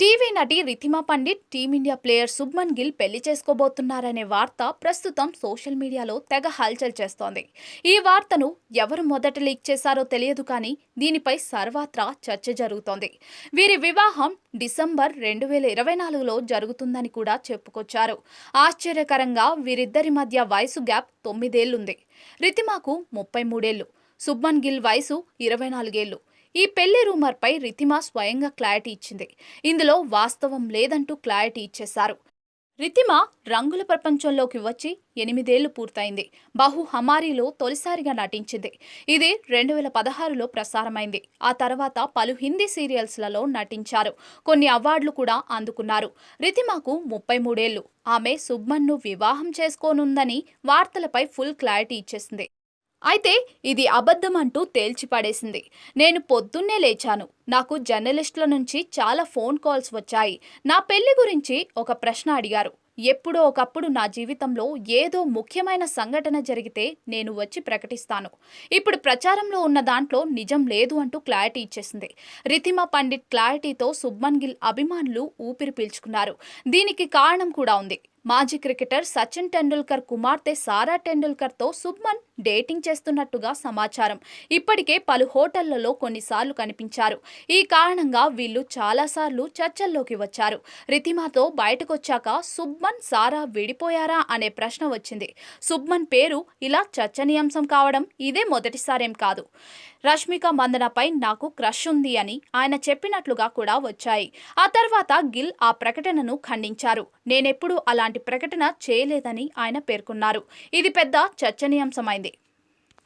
TV నటి Ridhima Pandit team India player Shubman Gill పెళ్ళి చేసుకోబోతున్నారనే వార్త ప్రస్తుతం సోషల్ మీడియాలో తెగ హల్చల్ చేస్తోంది. ఈ వార్తను ఎవరు మొదట లీక్ చేశారో తెలియదు కానీ దీనిపై సర్వత్రా చర్చ జరుగుతోంది. వీరి వివాహం డిసెంబర్ రెండు వేల ఇరవై నాలుగులో జరుగుతుందని కూడా చెప్పుకొచ్చారు. ఆశ్చర్యకరంగా వీరిద్దరి మధ్య వయసు గ్యాప్ తొమ్మిదేళ్ళుంది రితిమాకు ముప్పై మూడేళ్ళు శుభ్మన్ గిల్ వయసు ఇరవై నాలుగేళ్ళు ఈ పెళ్ళి రూమర్పై రితిమా స్వయంగా క్లారిటీ ఇచ్చింది. ఇందులో వాస్తవం లేదంటూ క్లారిటీ ఇచ్చేశారు. రితిమ రంగుల ప్రపంచంలోకి వచ్చి ఎనిమిదేళ్ళు పూర్తయింది. బహు హమారీలో తొలిసారిగా నటించింది. ఇది రెండు వేల పదహారులో ప్రసారమైంది. ఆ తర్వాత పలు హిందీ సీరియల్స్లలో నటించారు. కొన్ని అవార్డులు కూడా అందుకున్నారు. రితిమకు ముప్పై మూడేళ్ళు. ఆమె సుబ్మన్ను వివాహం చేసుకోనుందని వార్తలపై ఫుల్ క్లారిటీ ఇచ్చేసింది. అయితే ఇది అబద్ధం అంటూ తేల్చిపడేసింది. నేను పొద్దున్నే లేచాను. నాకు జర్నలిస్టుల నుంచి చాలా ఫోన్ కాల్స్ వచ్చాయి. నా పెళ్ళి గురించి ఒక ప్రశ్న అడిగారు. ఎప్పుడో ఒకప్పుడు నా జీవితంలో ఏదో ముఖ్యమైన సంఘటన జరిగితే నేను వచ్చి ప్రకటిస్తాను. ఇప్పుడు ప్రచారంలో ఉన్న దాంట్లో నిజం లేదు అంటూ క్లారిటీ ఇచ్చేసింది. రితిమా పండిట్ క్లారిటీతో సుబ్మన్ గిల్ అభిమానులు ఊపిరి పీల్చుకున్నారు. దీనికి కారణం కూడా ఉంది. మాజీ క్రికెటర్ సచిన్ టెండూల్కర్ కుమార్తె సారా టెండూల్కర్తో సుబ్మన్ డేటింగ్ చేస్తున్నట్టుగా సమాచారం. ఇప్పటికే పలు హోటళ్ళలో కొన్నిసార్లు కనిపించారు. ఈ కారణంగా వీళ్ళు చాలాసార్లు చర్చల్లోకి వచ్చారు. రితిమాతో బయటకొచ్చాక సుబ్మన్ సారా విడిపోయారా అనే ప్రశ్న వచ్చింది. సుబ్మన్ పేరు ఇలా చర్చనీయాంశం కావడం ఇదే మొదటిసారేం కాదు. రష్మిక మందనపై నాకు క్రష్ ఉంది అని ఆయన చెప్పినట్లుగా కూడా వచ్చాయి. ఆ తర్వాత గిల్ ఆ ప్రకటనను ఖండించారు. నేనెప్పుడు అలాంటి ప్రకటన చేయలేదని ఆయన పేర్కొన్నారు. ఇది పెద్ద చర్చనీయాంశమైంది.